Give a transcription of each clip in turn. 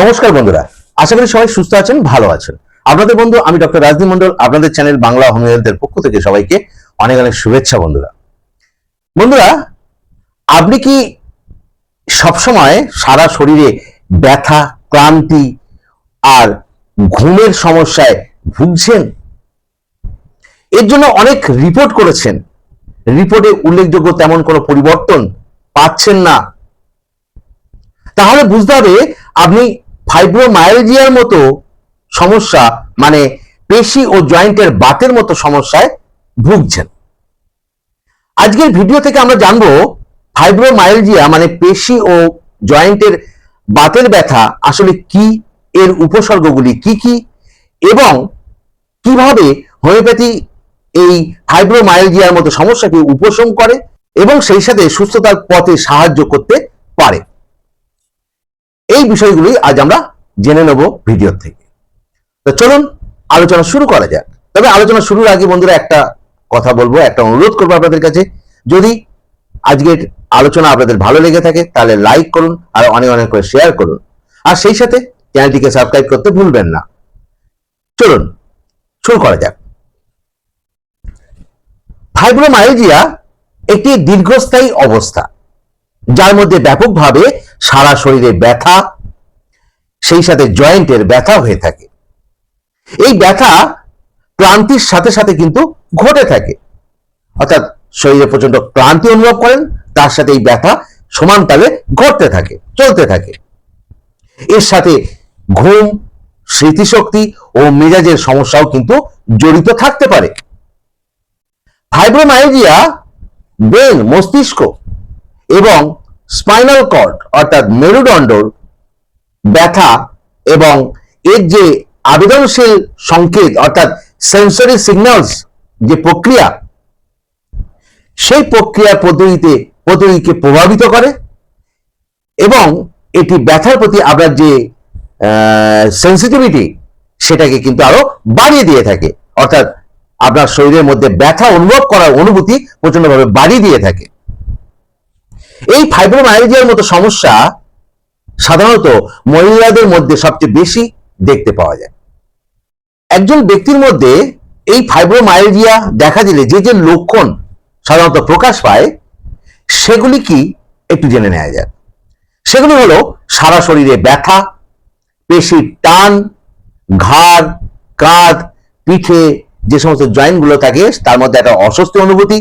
নমস্কার বন্ধুরা, আশা করি সবাই সুস্থ আছেন, ভালো আছেন। আপনাদের বন্ধু, আমি ডক্টর রাজদীপ মন্ডল আপনাদের চ্যানেল বাংলা হোমিওপ্যাথের পক্ষ থেকে সবাইকে অনেক অনেক শুভেচ্ছা বন্ধুরা। বন্ধুরা, আপনি কি সবসময় সারা শরীরে ব্যথা, ক্লান্তি আর ঘুমের সমস্যায় ভুগছেন? এর জন্য অনেক রিপোর্ট করেছেন। রিপোর্টে উল্লেখযোগ্য তেমন কোনো পরিবর্তন পাচ্ছেন না। তাহলে বুঝতে হবে, আপনি ফাইব্রোমায়ালজিয়ার মতো সমস্যা মানে পেশি ও জয়েন্টের বাতের মতো সমস্যায় ভুগছেন। আজকের ভিডিও থেকে আমরা জানব ফাইব্রোমায়ালজিয়া মানে পেশি ও জয়েন্টের বাতের ব্যথা আসলে কি, এর উপসর্গগুলি কি কি, এবং কীভাবে হোমিওপ্যাথি এই ফাইব্রোমায়ালজিয়ার মতো সমস্যাকে উপশম করে, এবং সেই সাথে সুস্থতার পথে সাহায্য করতে পারে। এই বিষয়গুলি আজ আমরা জেনে নেব ভিডিও থেকে। তো চলুন, আলোচনা শুরু করা যাক। তবে আলোচনা শুরুর আগে বন্ধুরা একটা কথা বলব, একটা অনুরোধ করব আপনাদের কাছে। যদি আজকের আলোচনা আপনাদের ভালো লেগে থাকে, তাহলে লাইক করুন আর অনেক অনেক করে শেয়ার করুন। আর সেই সাথে চ্যানেলটিকে সাবস্ক্রাইব করতে ভুলবেন না। চলুন, শুরু করা যাক। ফাইব্রোমায়ালজিয়া একটি দীর্ঘস্থায়ী অবস্থা, যার মধ্যে ব্যাপকভাবে সারা শরীরে ব্যথা সেই সাথে জয়েন্টের ব্যথা হয়ে থাকে। এই ব্যথা ক্লান্তির সাথে সাথে কিন্তু ঘটে থাকে। অর্থাৎ শরীরে প্রচণ্ড ক্লান্তি অনুভব করেন, তার সাথে এই ব্যথা সমানতালে ঘটতে থাকে, চলতে থাকে। এর সাথে ঘুম, স্মৃতিশক্তি ও মেজাজের সমস্যাও কিন্তু জড়িত থাকতে পারে। ফাইব্রোমায়ালজিয়া ব্রেন, মস্তিষ্ক এবং স্পাইনাল কর্ড অর্থাৎ মেরুদণ্ডর ব্যথা এবং এর যে আবেদনশীল সংকেত, অর্থাৎ সেন্সরি সিগন্যালস যে প্রক্রিয়া, সেই প্রক্রিয়ার পদ্ধতিতে, পদ্ধতিকে প্রভাবিত করে এবং এটি ব্যথার প্রতি আপনার যে সেন্সিটিভিটি সেটাকে কিন্তু আরও বাড়িয়ে দিয়ে থাকে। অর্থাৎ আপনার শরীরের মধ্যে ব্যথা অনুভব করার অনুভূতি প্রচন্ডভাবে বাড়িয়ে দিয়ে থাকে। এই ফাইব্রোমায়ালজিয়ার মতো সমস্যা সাধারণত মহিলাদের মধ্যে সবচেয়ে বেশি দেখতে পাওয়া যায়। একজন ব্যক্তির মধ্যে এই ফাইব্রোমায়ালজিয়া দেখা দিলে যে যে লক্ষণ সাধারণত প্রকাশ পায়, সেগুলি কি একটু জেনে নেওয়া যায় সেগুলি হলো সারা শরীরে ব্যথা, পেশির টান, ঘাড়, কাঁধ, পিঠে যে সমস্ত জয়েন্টগুলো থাকে, তার মধ্যে একটা অস্বস্তি অনুভূতি,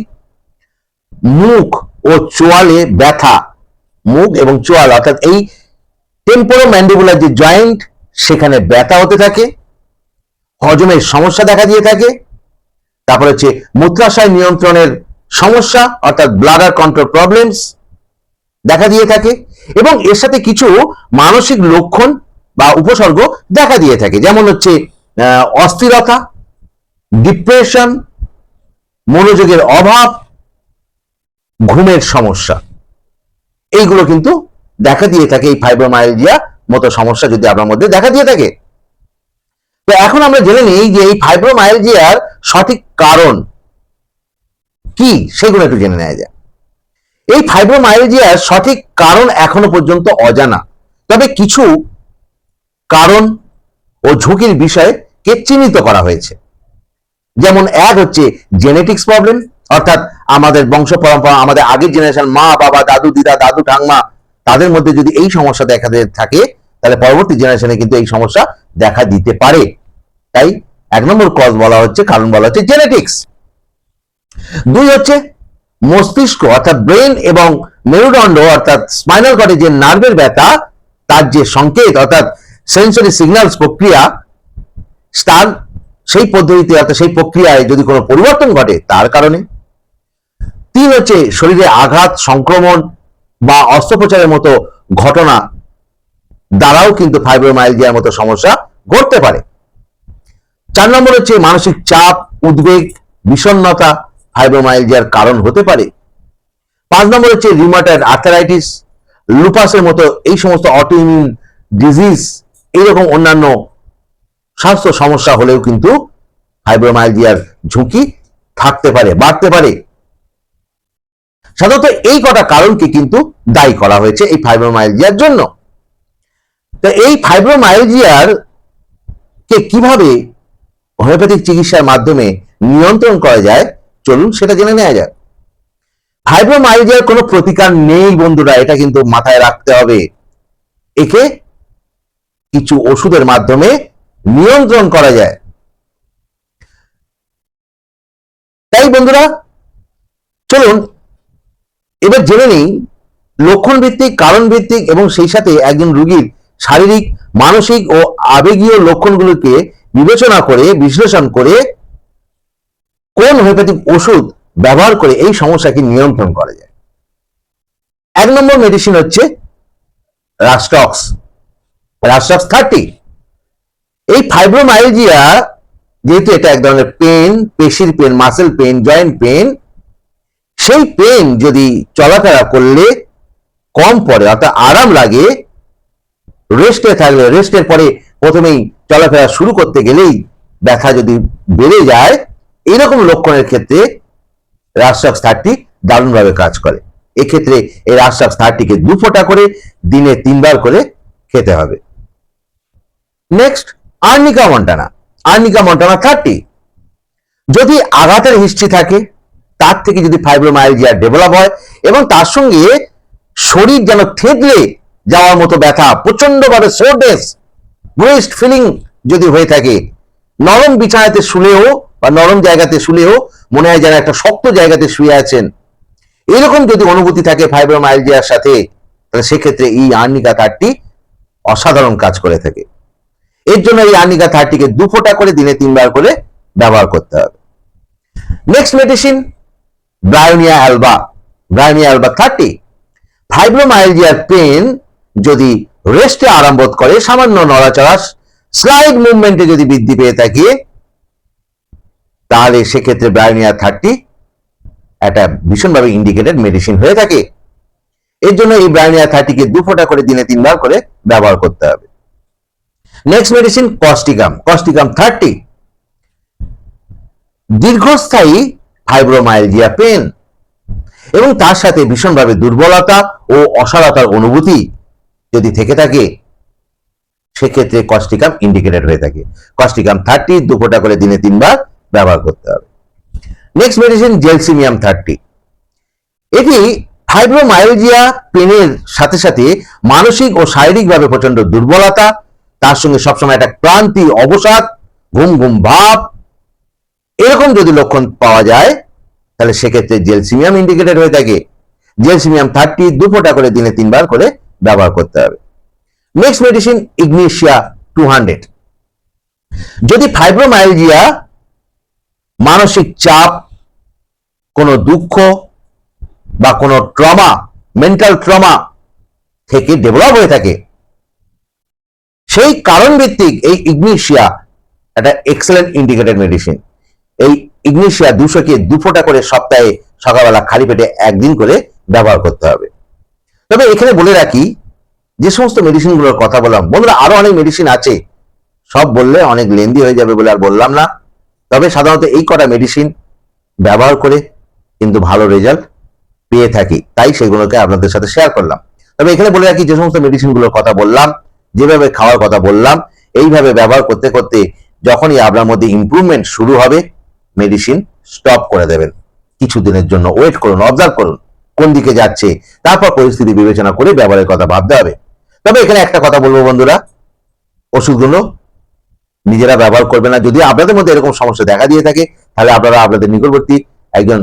মুখ ও চোয়ালে ব্যথা, মুখ এবং চোয়াল অর্থাৎ এই টেম্পোরো ম্যান্ডিবুলার যে জয়েন্ট সেখানে ব্যথা হতে থাকে, হজমের সমস্যা দেখা দিয়ে থাকে, তারপর হচ্ছে মূত্রাশয় নিয়ন্ত্রণের সমস্যা, অর্থাৎ ব্লাডার কন্ট্রোল প্রবলেমস দেখা দিয়ে থাকে এবং এর সাথে কিছু মানসিক লক্ষণ বা উপসর্গ দেখা দিয়ে থাকে। যেমন হচ্ছে অস্থিরতা ডিপ্রেশন মনোযোগের অভাব, ঘুমের সমস্যা। এইগুলো কিন্তু দেখা দিয়ে থাকে এই ফাইব্রোমায়ালজিয়া মতো সমস্যা যদি আপনার মধ্যে দেখা দিয়ে থাকে। তো এখন আমরা জেনে নিই যে এই ফাইব্রোমায়ালজিয়ার সঠিক কারণ কি, সেগুলো একটু জেনে নেওয়া যায় এই ফাইব্রোমায়ালজিয়ার সঠিক কারণ এখনও পর্যন্ত অজানা। তবে কিছু কারণ ও ঝুঁকির বিষয়ে কে চিহ্নিত করা হয়েছে। যেমন এক হচ্ছে জেনেটিক্স প্রবলেম অর্থাৎ আমাদের বংশ পরম্পরা, আমাদের আগের জেনারেশন মা, বাবা, দাদু, দিদা, দাদু ঠাংমা তাদের মধ্যে যদি এই সমস্যা দেখা দিয়ে থাকে, তাহলে পরবর্তী জেনারেশনে কিন্তু এই সমস্যা দেখা দিতে পারে। তাই এক নম্বর কজ বলা হচ্ছে, কারণ বলা হচ্ছে জেনেটিক্স দুই হচ্ছে মস্তিষ্ক, অর্থাৎ ব্রেন এবং মেরুদণ্ড অর্থাৎ স্পাইনাল কর্ডে যে নার্ভের ব্যথা, তার যে সংকেত, অর্থাৎ সেন্সরি সিগন্যালস প্রক্রিয়া, তার সেই পদ্ধতিতে, অর্থাৎ সেই প্রক্রিয়ায় যদি কোনো পরিবর্তন ঘটে, তার কারণে। তিন হচ্ছে শরীরে আঘাত, সংক্রমণ বা অস্ত্রোপচারের মতো ঘটনা দ্বারাও কিন্তু ফাইব্রোমাইলজিয়ার মতো সমস্যা ঘটতে পারে। চার নম্বর হচ্ছে মানসিক চাপ, উদ্বেগ, বিষণ্ণতা ফাইব্রোমাইলজিয়ার কারণ হতে পারে। পাঁচ নম্বর হচ্ছে রিমাটাইড আর্থারাইটিস লুপাসের মতো এই সমস্ত অটোইমিউন ডিজিজ এইরকম অন্যান্য স্বাস্থ্য সমস্যা হলেও কিন্তু ফাইব্রোমাইলজিয়ার ঝুঁকি থাকতে পারে, বাড়তে পারে। সাধারণত এই কটা কারণকে কিন্তু দায়ী করা হয়েছে এই ফাইব্রোমাইলজিয়ার জন্য। তো এই ফাইব্রোমাইলজিয়ার কে কীভাবে হোমিওপ্যাথিক চিকিৎসার মাধ্যমে নিয়ন্ত্রণ করা যায়, চলুন সেটা জেনে নেওয়া যাক। ফাইব্রোমাইলজিয়ার কোনো প্রতিকার নেই বন্ধুরা, এটা কিন্তু মাথায় রাখতে হবে। একে কিছু ওষুধের মাধ্যমে নিয়ন্ত্রণ করা যায়। তাই বন্ধুরা, চলুন এবার জেনে নিই লক্ষণ ভিত্তিক কারণ ভিত্তিক এবং সেই সাথে একজন রোগীর শারীরিক, মানসিক ও আবেগীয় লক্ষণগুলোকে বিবেচনা করে, বিশ্লেষণ করে কোন হোমিওপ্যাথিক ওষুধ ব্যবহার করে এই সমস্যাকে নিয়ন্ত্রণ করা যায়। এক নম্বর মেডিসিন হচ্ছে রাস্টক্স রাস্টক্স থার্টি এই ফাইব্রোমাইলজিয়া যেহেতু এটা এক ধরনের পেন পেশির pain muscle pain joint pain সেই পেন যদি চলাফেরা করলে কম পড়ে, অর্থাৎ আরাম লাগে রেস্টে থাকলে রেস্টের পরে প্রথমেই চলাফেরা শুরু করতে গেলেই ব্যথা যদি বেড়ে যায় এরকম লক্ষণের ক্ষেত্রে রাস্টক্স থার্টি দারুণভাবে কাজ করে। এক্ষেত্রে এই রাস্টক্স থার্টিকে দু ফোঁটা করে দিনে তিনবার করে খেতে হবে। Next arnica montana. Arnica montana thirty যদি আঘাতের হিস্ট্রি থাকে তার থেকে যদি ফাইব্রোমাইলজিয়া ডেভেলপ হয় এবং তার সঙ্গে শরীর যেন থেতলে যাওয়ার মতো ব্যথা প্রচন্ডভাবে সোরনেস ব্রেস্ট ফিলিং যদি হয়ে থাকে, নরম বিছানাতে শুলেও বা নরম জায়গাতে শুলেও মনে হয় যেন একটা শক্ত জায়গাতে শুয়ে আছেন। এরকম যদি অনুভূতি থাকে ফাইব্রোমাইলজিয়ার সাথে, তাহলে সেক্ষেত্রে এই আর্নিকা থার্টি অসাধারণ কাজ করে থাকে। এর জন্য এই আর্নিকা থার্টিকে দু ফোঁটা করে দিনে তিনবার করে ব্যবহার করতে হবে। Next medicine bryonia alba bryonia alba thirty ফাইব্রোমাইলজিয়ার pain যদি রেস্টে আরাম বোধ করে, সামান্য নড়াচড়া স্লাইড মুভমেন্টে যদি বৃদ্ধি পেয়ে থাকে, তাহলে সেক্ষেত্রে ব্রায়োনিয়া থার্টি একটা ভীষণভাবে ইন্ডিকেটেড মেডিসিন হয়ে থাকে। এর জন্য এই ব্রায়োনিয়া থার্টিকে দু ফোঁটা করে দিনে তিনবার করে ব্যবহার করতে হবে। Next medicine causticum causticum thirty দীর্ঘস্থায়ী ফাইব্রোমাইলজিয়া পেন এবং তার সাথে ভীষণভাবে দুর্বলতা ও অসারতার অনুভূতি যদি থেকে থাকে, সেক্ষেত্রে কস্টিকাম ইন্ডিকেটেড হয়ে থাকে। কস্টিকাম থার্টি দু ফোঁটা করে দিনে তিনবার ব্যবহার করতে হবে। নেক্সট মেডিসিন জেলসিমিয়াম থার্টি এটি ফাইব্রোমায়োলজিয়া পেনের সাথে সাথে মানসিক ও শারীরিকভাবে প্রচণ্ড দুর্বলতা, তার সঙ্গে সবসময় একটা ক্লান্তি, অবসাদ, ঘুম ঘুম ভাব এরকম যদি লক্ষণ পাওয়া যায়, তাহলে সেক্ষেত্রে জেলসিমিয়াম ইন্ডিকেটেড হয়ে থাকে। জেলসিমিয়াম থার্টি দু ফোঁটা করে দিনে তিনবার করে ব্যবহার করতে হবে। Next medicine ignatia two hundred যদি ফাইব্রোমাইলজিয়া মানসিক চাপ, কোনো দুঃখ বা কোনো ট্রমা মেন্টাল ট্রমা থেকে ডেভেলপ হয়ে থাকে, সেই কারণ ভিত্তিক এই ইগনেশিয়া একটা এক্সেলেন্ট ইন্ডিকেটেড মেডিসিন এই ইগনেশিয়া দুশোকে দু ফোঁটা করে সপ্তাহে সকালবেলা খালি পেটে একদিন করে ব্যবহার করতে হবে। তবে এখানে বলে রাখি, যে সমস্ত মেডিসিনগুলোর কথা বললাম, বন্ধুরা আরও অনেক মেডিসিন আছে। সব বললে অনেক লেন্দি হয়ে যাবে বলে আর বললাম না। তবে সাধারণত এই কটা মেডিসিন ব্যবহার করে কিন্তু ভালো রেজাল্ট পেয়ে থাকি। তাই সেগুলোকে আপনাদের সাথে শেয়ার করলাম। তবে এখানে বলে রাখি, যে সমস্ত মেডিসিনগুলোর কথা বললাম, যেভাবে খাওয়ার কথা বললাম, এইভাবে ব্যবহার করতে করতে যখনই আপনার মধ্যে ইমপ্রুভমেন্ট শুরু হবে মেডিসিন স্টপ করে দেবেন। কিছুদিনের জন্য ওয়েট করুন অবজার্ভ করুন, কোন দিকে যাচ্ছে, তারপর পরিস্থিতি বিবেচনা করে ব্যবহারের কথা ভাবতে হবে। তবে এখানে একটা কথা বলব বন্ধুরা, ওষুধগুলো নিজেরা ব্যবহার করবে না। যদি আপনাদের মধ্যে এরকম সমস্যা দেখা দিয়ে থাকে, তাহলে আপনারা আপনাদের নিকটবর্তী একজন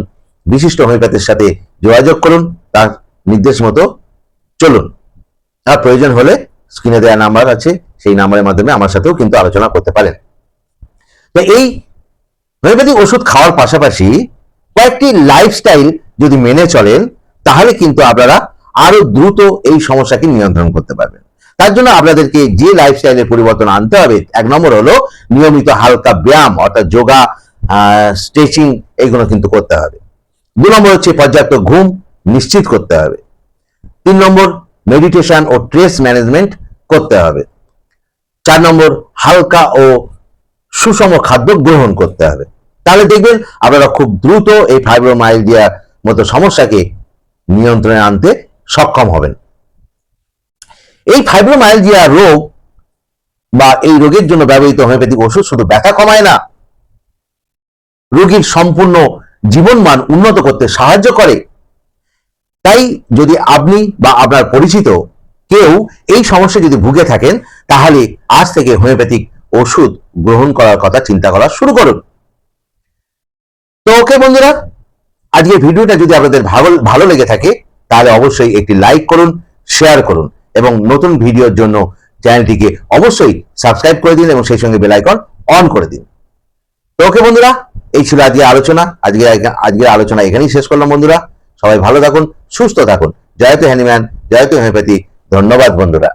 বিশিষ্ট হোমিওপ্যাথের সাথে যোগাযোগ করুন, তার নির্দেশ মতো চলুন। আর প্রয়োজন হলে স্ক্রিনে দেওয়া নাম্বার আছে, সেই নাম্বারের মাধ্যমে আমার সাথেও কিন্তু আলোচনা করতে পারেন। তো এই হোমিওপ্যাথিক ওষুধ খাওয়ার পাশাপাশি কয়েকটি লাইফস্টাইল যদি মেনে চলেন, তাহলে কিন্তু আপনারা আরও দ্রুত এই সমস্যাকে নিয়ন্ত্রণ করতে পারবেন। তার জন্য আপনাদেরকে যে লাইফস্টাইলের পরিবর্তন আনতে হবে, এক নম্বর হলো নিয়মিত হালকা ব্যায়াম, অর্থাৎ যোগা স্ট্রেচিং এগুলো কিন্তু করতে হবে। দু নম্বর হচ্ছে পর্যাপ্ত ঘুম নিশ্চিত করতে হবে। তিন নম্বর মেডিটেশন ও স্ট্রেস ম্যানেজমেন্ট করতে হবে। চার নম্বর হালকা ও সুষম খাদ্য গ্রহণ করতে হবে। তাহলে দেখবেন আপনারা খুব দ্রুত এই ফাইব্রোমাইলজিয়ার মতো সমস্যাকে নিয়ন্ত্রণে আনতে সক্ষম হবেন। এই ফাইব্রোমাইলজিয়া রোগ বা এই রোগের জন্য ব্যবহৃত হোমিওপ্যাথিক ওষুধ শুধু ব্যথা কমায় না, রোগীর সম্পূর্ণ জীবনমান উন্নত করতে সাহায্য করে। তাই যদি আপনি বা আপনার পরিচিত কেউ এই সমস্যা যদি ভুগে থাকেন, তাহলে আজ থেকে হোমিওপ্যাথিক ওষুধ গ্রহণ করার কথা চিন্তা করা শুরু করুন। তো ওকে বন্ধুরা আজকে ভিডিওটা যদি আপনাদের ভালো ভালো লেগে থাকে, তাহলে অবশ্যই একটি লাইক করুন শেয়ার করুন, এবং নতুন ভিডিওর জন্য চ্যানেলটিকে অবশ্যই সাবস্ক্রাইব করে দিন, এবং সেই সঙ্গে বেল আইকন অন করে দিন। তো ওকে বন্ধুরা, এই ছিল আজকের আলোচনা। আজকে আজকের আলোচনা এখানেই শেষ করলাম, বন্ধুরা। সবাই ভালো থাকুন, সুস্থ থাকুন। জয়তু হ্যানিম্যান জয়তু হোমিওপ্যাথি ধন্যবাদ, বন্ধুরা।